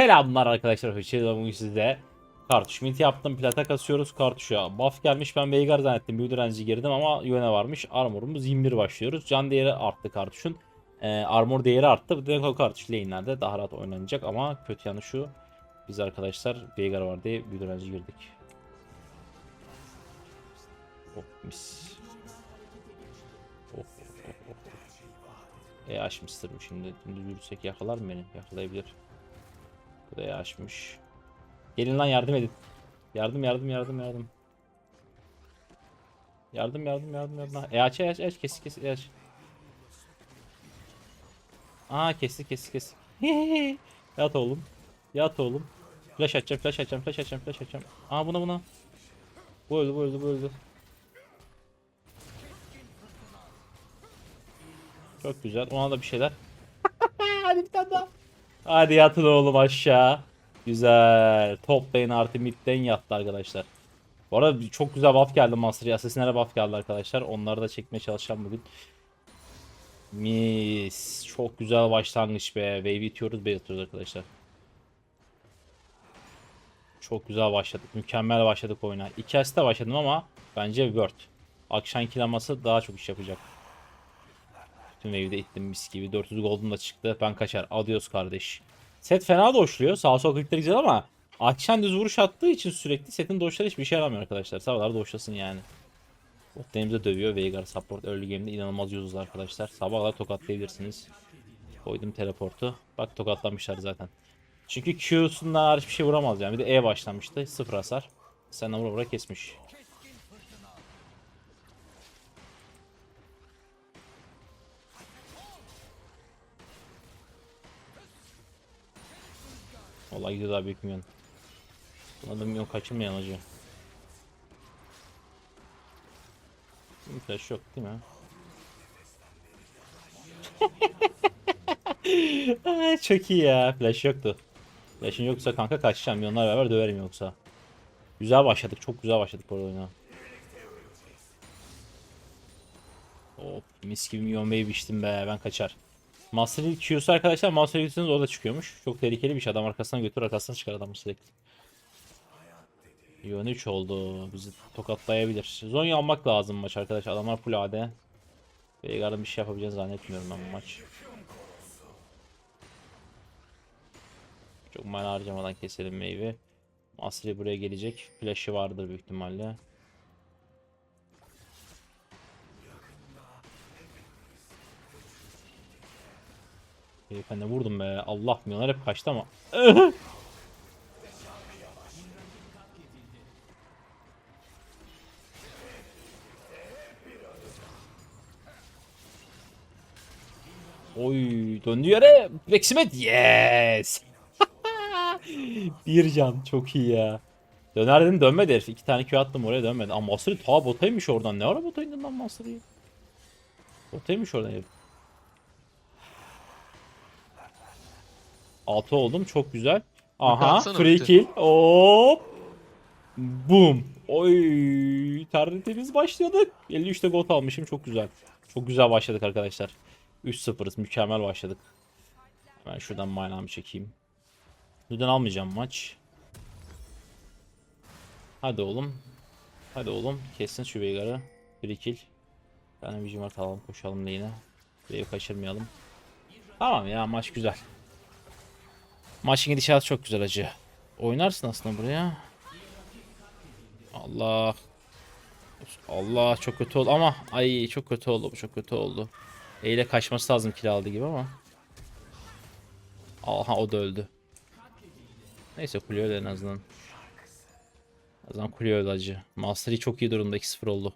Selamlar arkadaşlar. Hoşçakalın bugün sizde. Kartuş mint yaptım. Plata kasıyoruz. Kartuşa buff gelmiş. Ben Veigar zannettim. Büyü direnci girdim ama Yone varmış. Armorumuz 21 başlıyoruz. Can değeri arttı kartuşun. Ee, armor değeri arttı. Bir de kartuş lane'lerde daha rahat oynanacak ama kötü yanı şu. Biz arkadaşlar Veigar var diye büyü direnci girdik. Oh mis. Oh, oh, oh, oh. E açmıştır şimdi. Yürüsek yakalar mı beni? Yakalayabilir. Buraya açmış. Gelin lan yardım edin. Yardım yardım yardım yardım. Yardım yardım yardım yardım. E aç aç aç kes kes aç. Aa kesti kesti kesti. Yat oğlum. Yat oğlum. Flash açacağım flash açacağım flash açacağım flash açacağım. Aa buna buna. Bu öldü bu öldü bu öldü. Çok güzel. Ona da bir şeyler. Hadi bir tane daha. Hadi yatın oğlum aşağı. Güzel. Top lane artı mid lane yattı arkadaşlar. Bu arada çok güzel buff geldi Master Assassin'lere buff geldi arkadaşlar. Onları da çekmeye çalışacağım bugün. Mis. Çok güzel başlangıç be. Wave itiyoruz be atıyoruz arkadaşlar. Çok güzel başladık. Mükemmel başladık oyuna. İki asiste başladım ama bence Word. Akşam kilaması daha çok iş yapacak. Bütün wave'de ittim mis gibi. 400 golden da çıktı. Ben kaçar. Adios kardeş. Set fena doşluyor. Sağ sol klikleri güzel ama Akşam düz vuruş attığı için sürekli setin doşları hiçbir şey yaramıyor arkadaşlar. Sabahlar doşlasın yani. Botlarımızı dövüyor. Veigar support early game'de inanılmaz yüzüz arkadaşlar. Sabahlar tokatlayabilirsiniz. Koydum teleportu. Bak tokatlamışlar zaten. Çünkü Q'sundan hariç bir şey vuramaz yani. Bir de E başlamıştı. Sıfır hasar. Sen vura vura kesmiş. Vallahi gidiyor daha büyük milyon. Da milyon kaçırmayan acı. Flash yok değil mi? Aa, Çok iyi ya. Flash yoktu. Flash'ın yoksa kanka kaçacağım. Milyonlar beraber döverim yoksa. Güzel başladık. Çok güzel başladık bu oyuna. Hop mis gibi milyon wave içtim be. Ben kaçar. Master Q'su arkadaşlar Master League'siniz orada çıkıyormuş. Çok tehlikeli bir şey. Adam arkasından götür arkasından çıkar adamı sürekli. Yon 3 oldu. Bizi tokatlayabilir. Zonya almak lazım maç arkadaşlar. Adamlar full AD. Veigar'ın bir şey yapabileceğini zannetmiyorum ben bu maç. Çok mana harcamadan keselim meyve. Master buraya gelecek. Flash'ı vardır büyük ihtimalle. Beyefendi vurdum be. Allah milyoner hep kaçtı ama. Oy döndü yere. Beksimet yes. Bir can çok iyi ya. Döner dedim dönmedi herif. İki tane Q attım oraya dönmedi. Ama Mastery ta botaymış oradan. Ne ara bota indin lan Mastery'i? Botaymış oradan herif. 6 oldum çok güzel. Aha atsana free ulti. kill. Hop. Boom. Oy tertemiz başladık. 53'te gol almışım çok güzel. Çok güzel başladık arkadaşlar. 3-0'ız mükemmel başladık. Ben şuradan manamı çekeyim. Neden almayacağım maç. Hadi oğlum. Hadi oğlum. Kessin şu Veigar'ı. Free kill. Bir tane Vision var alalım koşalım lane'e. Wave'i kaçırmayalım. Tamam ya maç güzel. Maçın gidişatı çok güzel acı. Oynarsın aslında buraya. Allah. Allah çok kötü oldu ama ay çok kötü oldu bu çok kötü oldu. E ile kaçması lazım kill aldı gibi ama. Aha o da öldü. Neyse kule öldü en azından. En azından kule acı. Mastery çok iyi durumda 2-0 oldu.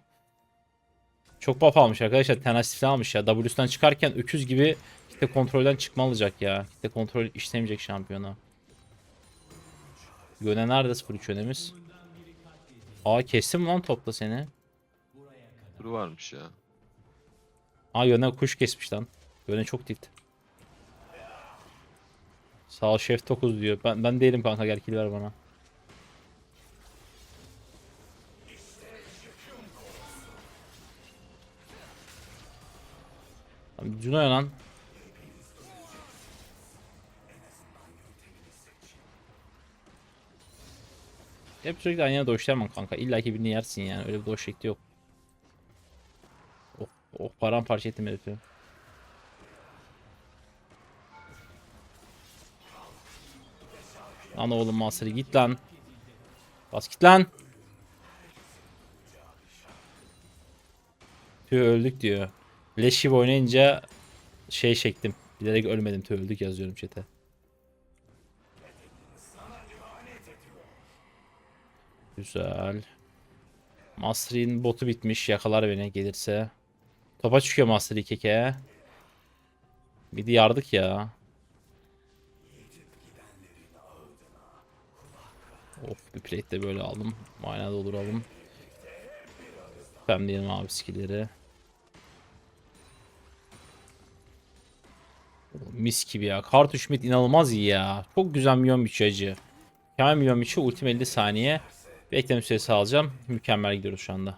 Çok buff almış arkadaşlar. Tenacity almış ya. W's'ten çıkarken öküz gibi kitle kontrolden çıkma alacak ya. Kitle kontrol işlemeyecek şampiyona. Yöne nerede 0-3 önemiz? Aa kestim lan topla seni. Duru varmış ya. Aa yöne kuş kesmiş lan. Yöne çok tilt. Sağ ol şef 9 diyor. Ben, ben değilim kanka gel kill ver bana. Juno'ya lan. Hep sürekli aynı doşlayamam kanka. İlla ki birini yersin yani. Öyle bir doş şekli yok. Oh, oh paramparça ettim herifi. Lan oğlum Master'ı git lan. Bas git lan. Tüh öldük diyor. Leş oynayınca şey çektim. Bilerek ölmedim tüh öldük yazıyorum chat'e. Güzel. Master'in botu bitmiş. Yakalar beni gelirse. Topa çıkıyor Master keke. Bir de yardık ya. Of bir plate de böyle aldım. Mana dolduralım. Spam diyelim abi skillleri. Oğlum Mis gibi ya. Kartuş mid inanılmaz iyi ya. Çok güzel milyon biçiyor acı. Kemal milyon biçiyor. Ultim 50 saniye. Bekleme süresi alacağım. Mükemmel gidiyoruz şu anda.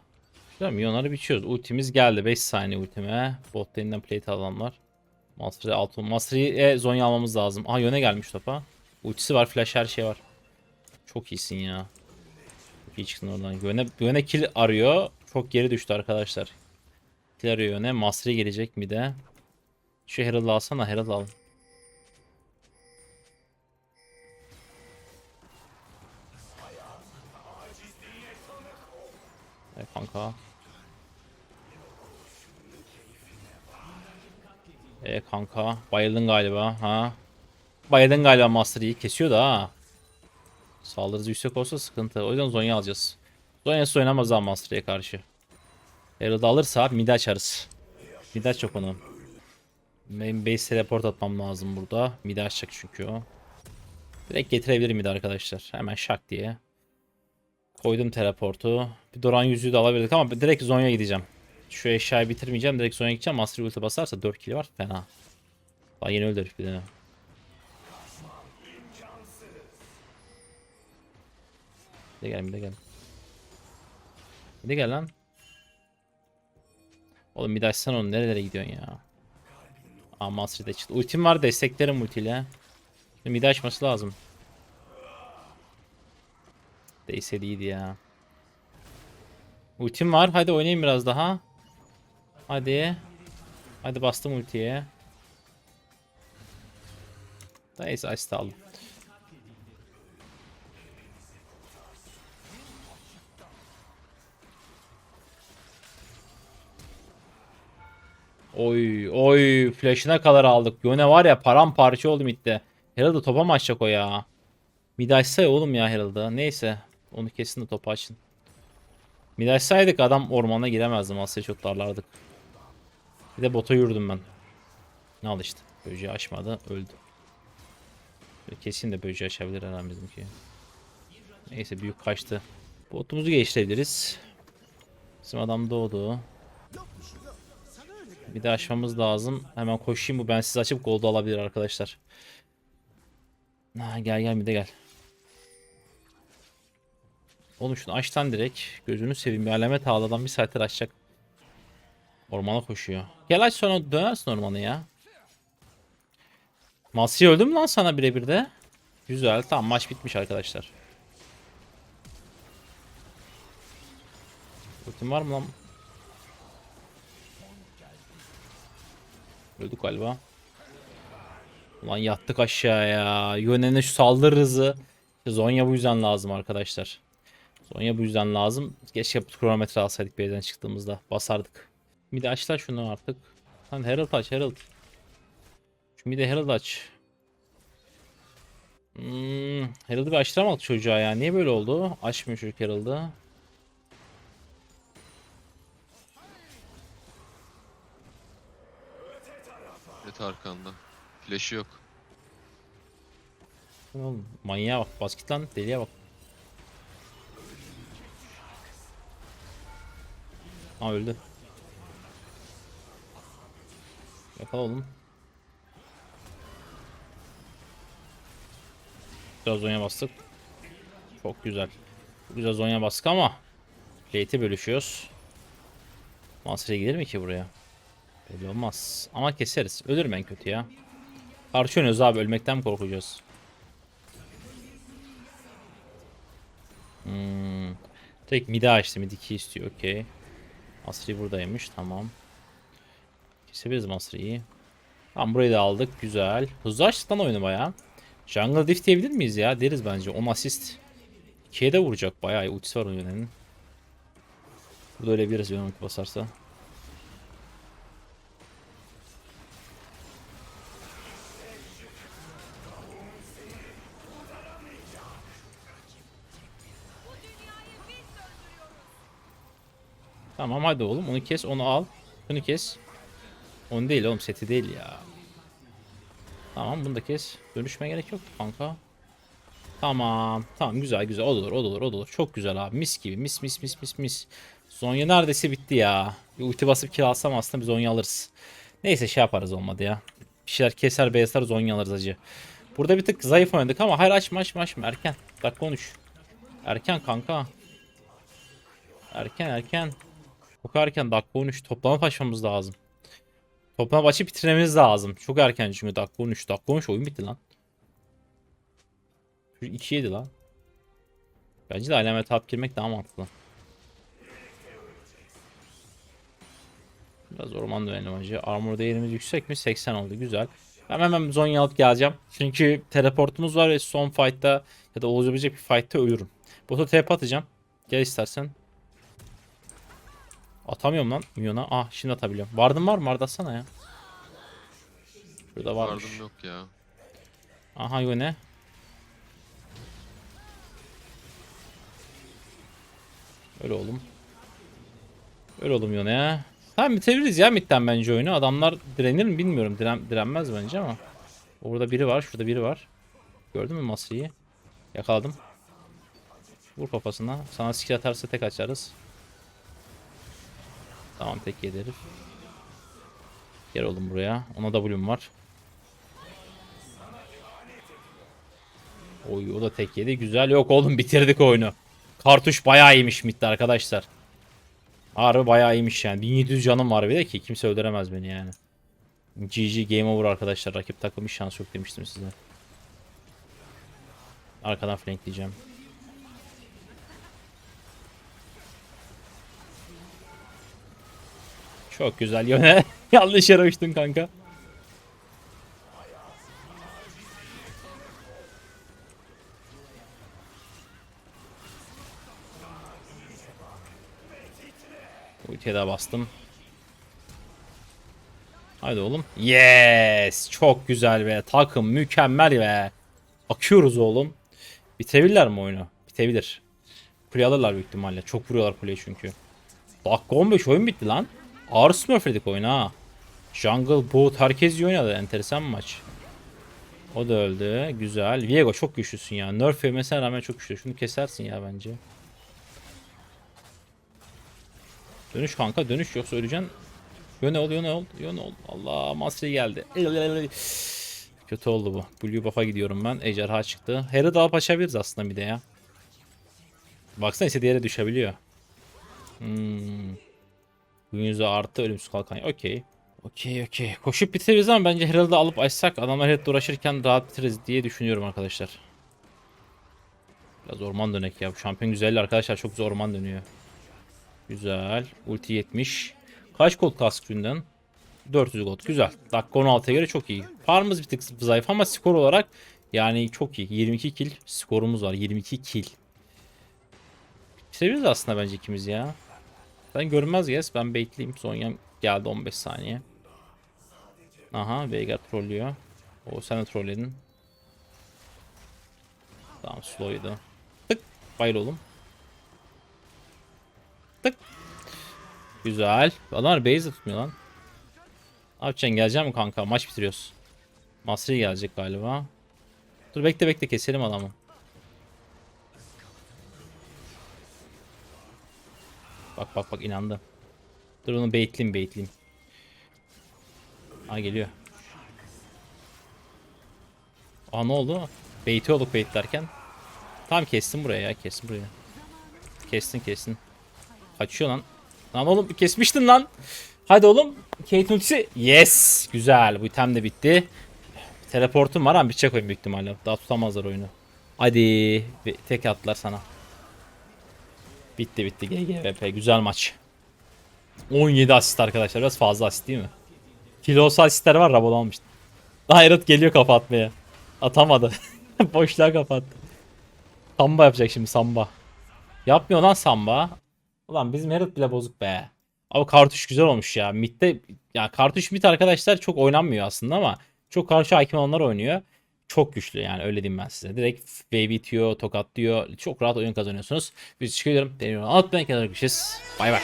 Güzel milyonları biçiyoruz. Ultimiz geldi. 5 saniye ultime. Bot lane'den plate alanlar. Mastery altın. Mastery'e Zonya almamız lazım. Aha yöne gelmiş topa. Ultisi var. Flash her şey var. Çok iyisin ya. Çok iyi çıktın oradan. Yöne, yöne kill arıyor. Çok geri düştü arkadaşlar. Kill arıyor yöne. Mastery gelecek mi de. Şu Herald'ı alsana. Herald al. Kanka. Bayıldın galiba. Ha. Bayıldın galiba Master Yi. Kesiyor da ha. Saldırısı yüksek olsa sıkıntı. O yüzden Zonya alacağız. Zonya'sı oynamaz daha Master'e karşı. Herald'ı alırsa mid açarız. Mid aç çok onu. Benim base teleport atmam lazım burada. Mid açacak çünkü o. Direkt getirebilirim mid arkadaşlar. Hemen şak diye. Koydum teleportu. Bir Doran yüzüğü de alabilirdik ama direkt Zonya gideceğim. Şu eşyayı bitirmeyeceğim. Direkt Zonya gideceğim. Master ulti basarsa 4 kill var. Fena. Daha yeni öldü herif bir de. Bir de gel bir de gel. Bir de gel lan. Oğlum bir de açsana onu nerelere gidiyorsun ya. Aa Master de çıktı. Ultim var desteklerim ultiyle. Şimdi mid açması lazım. Değse iyiydi ya. Ultim var. Hadi oynayayım biraz daha. Hadi. Hadi bastım ultiye. Neyse Ice aldım. Oy oy flash'ına kadar aldık. Yone var ya paramparça oldu midde. Herald'ı topa mı açacak o ya? Mid açsa ya oğlum ya Herald'ı. Neyse. Onu kesin de topa açın. Mid açsaydık adam ormana giremezdi. Masaya çok darlardık. Bir de bota yürüdüm ben. Ne al işte. Böceği açmadı. Öldü. Kesin de böceği açabilir herhalde bizimki. Neyse büyük kaçtı. Botumuzu geliştirebiliriz. Bizim adam doğdu. Bir de açmamız lazım. Hemen koşayım bu ben siz açıp gold alabilir arkadaşlar. Ha, gel gel bir de gel. Oğlum şunu aç lan direkt. Gözünü seveyim bir alamet ağlı adam bir saattir açacak. Ormana koşuyor. Gel aç sonra dönersin ormanı ya. Masri öldü mü lan sana birebir de? Güzel tamam maç bitmiş arkadaşlar. Ultim var mı lan? Öldük galiba. Ulan yattık aşağıya. Yönene şu saldırı hızı. Zonya bu yüzden lazım arkadaşlar. Zonya bu yüzden lazım. Keşke kronometre alsaydık bir çıktığımızda. Basardık. Bir de açlar şunu artık. Lan Herald aç Herald. Şu bir de Herald aç. Hmm, Herald'ı bir açtıramadık çocuğa ya. Niye böyle oldu? Açmıyor çocuk Herald'ı. Evet arkanda. Flash'ı yok. Oğlum, manyağa bak. Bas git lan. Deliye bak. Aa öldü. Yakala oğlum. Biraz zonya bastık. Çok güzel. Çok güzel zonya bastık ama plate'i bölüşüyoruz. Master'e gelir mi ki buraya? Belli olmaz. Ama keseriz. Ölürüm en kötü ya. Karşı oynuyoruz abi. Ölmekten mi korkacağız? Hmm. Tek midi açtı. Mid 2 istiyor. Okey. Asri buradaymış. Tamam. Kesebiliriz Masri'yi. Tamam burayı da aldık. Güzel. Hızlı açtık oyunu bayağı. Jungle Diff diyebilir miyiz ya? Deriz bence. 10 asist. 2'ye de vuracak. Bayağı. Ultisi var oyunun. Burada ölebiliriz Yunan'ın basarsa. Tamam hadi oğlum onu kes onu al. Bunu kes. Onu değil oğlum seti değil ya. Tamam bunu da kes. Dönüşmeye gerek yok kanka. Tamam. Tamam güzel güzel. O da olur o da olur o da olur. Çok güzel abi. Mis gibi. Mis mis mis mis mis. Zonya neredeyse bitti ya. Bir ulti basıp kill alsam aslında bir Zonya alırız. Neyse şey yaparız olmadı ya. Bir şeyler keser beyazlar Zonya alırız acı. Burada bir tık zayıf oynadık ama hayır açma açma açma. Erken. Dakika 13. Erken kanka. Erken erken. Çok erken dakika 13 toplama başlamamız lazım. Toplama başı bitirmemiz lazım. Çok erken çünkü dakika 13. Dakika 13 oyun bitti lan. 2 yedi lan. Bence de alamet hap girmek daha mantıklı. Biraz orman dönelim acı. Armor değerimiz yüksek mi? 80 oldu. Güzel. Ben hemen Zonya alıp geleceğim. Çünkü teleportumuz var ve son fight'ta ya da olabilecek bir fight'ta ölürüm. Bota TP atacağım. Gel istersen. Atamıyorum lan Minyon'a. Ah şimdi atabiliyorum. Vardın var mı? Vard atsana ya. Şurada varmış. Vardım yok ya. Aha Yone. Öyle oğlum. Öyle oğlum Yone. Tamam bitirebiliriz ya midden bence oyunu. Adamlar direnir mi bilmiyorum. Diren, direnmez bence ama. Orada biri var. Şurada biri var. Gördün mü Masri'yi? Yakaladım. Vur kafasına. Sana skill atarsa tek açarız. Tamam tek yedi. Gel oğlum buraya. Ona W'm var. Oy o da tek yedi. Güzel. Yok oğlum bitirdik oyunu. Kartuş bayağı iyiymiş midde arkadaşlar. Harbi bayağı iyiymiş yani. 1700 canım var bir de ki kimse öldüremez beni yani. GG game over arkadaşlar. Rakip takım hiç şans yok demiştim size. Arkadan flankleyeceğim. Çok güzel yöne. Yanlış yere uçtun kanka. Ultiye daha bastım. Haydi oğlum. Yes! Çok güzel be. Takım mükemmel be. Akıyoruz oğlum. Bitebilirler mi oyunu? Bitebilir. Kule alırlar büyük ihtimalle. Çok vuruyorlar kuleyi çünkü. Dakika 15 oyun bitti lan. Ağır smurfledik oyunu ha. Jungle Boot herkes iyi oynadı. Enteresan maç. O da öldü. Güzel. Viego çok güçlüsün ya. Nerf yemesine rağmen çok güçlü. Şunu kesersin ya bence. Dönüş kanka dönüş yoksa öleceksin. Yöne ol yöne ol yöne ol. Allah Masri geldi. Kötü oldu bu. Blue buff'a gidiyorum ben. Ejderha çıktı. Herald alıp açabiliriz aslında bir de ya. Baksana istediği yere düşebiliyor. Hmm. Gün yüzü artı ölümsüz kalkan. Okey. Okey okey. Koşup bitiririz ama bence Herald'ı alıp açsak adamlar Herald'da uğraşırken rahat bitiririz diye düşünüyorum arkadaşlar. Biraz orman dönek ya. Bu şampiyon güzelli arkadaşlar. Çok güzel orman dönüyor. Güzel. Ulti 70. Kaç gold kask günden? 400 gold. Güzel. Dakika 16'ya göre çok iyi. Farmımız bir tık zayıf ama skor olarak yani çok iyi. 22 kill skorumuz var. 22 kill. Seviyoruz aslında bence ikimiz ya. Ben görünmez yes. Ben bekleyeyim. Zonya'm geldi 15 saniye. Aha Veigar trollüyor. O sen de trolledin. Tamam slow'ydu. Tık. Bayıl oğlum. Tık. Güzel. Adamlar base de tutmuyor lan. Yapacaksın gelecek mi kanka? Maç bitiriyoruz. Masri gelecek galiba. Dur bekle bekle keselim adamı. Bak bak bak inandı. Dur onu baitleyeyim baitleyeyim. Aa geliyor. Aa ne oldu? Bait'i olduk baitlerken. Tamam kestim buraya ya kestim buraya. Kestin kestin. Kaçıyor lan. Lan oğlum kesmiştin lan. Hadi oğlum. Kate ultisi. Yes. Güzel. Bu item de bitti. Teleportum var ama bitecek oyun büyük ihtimalle. Daha tutamazlar oyunu. Hadi. Ve Tek attılar sana. Bitti bitti GGVP güzel maç. 17 asist arkadaşlar biraz fazla asist değil mi? Kilosu asistler var Rabon almıştı. Hayrat geliyor kafa atmaya. Atamadı. Boşluğa kapattı. Samba yapacak şimdi samba. Yapmıyor lan samba. Ulan bizim Herald bile bozuk be. Abi kartuş güzel olmuş ya. Mid'de ya kartuş mid arkadaşlar çok oynanmıyor aslında ama çok karşı hakim olanlar oynuyor. Çok güçlü yani öyle diyeyim ben size. Direkt wave itiyor, tokatlıyor. Çok rahat oyun kazanıyorsunuz. Biz çıkıyorum. Benim unutmayın görüşürüz. Bay bay.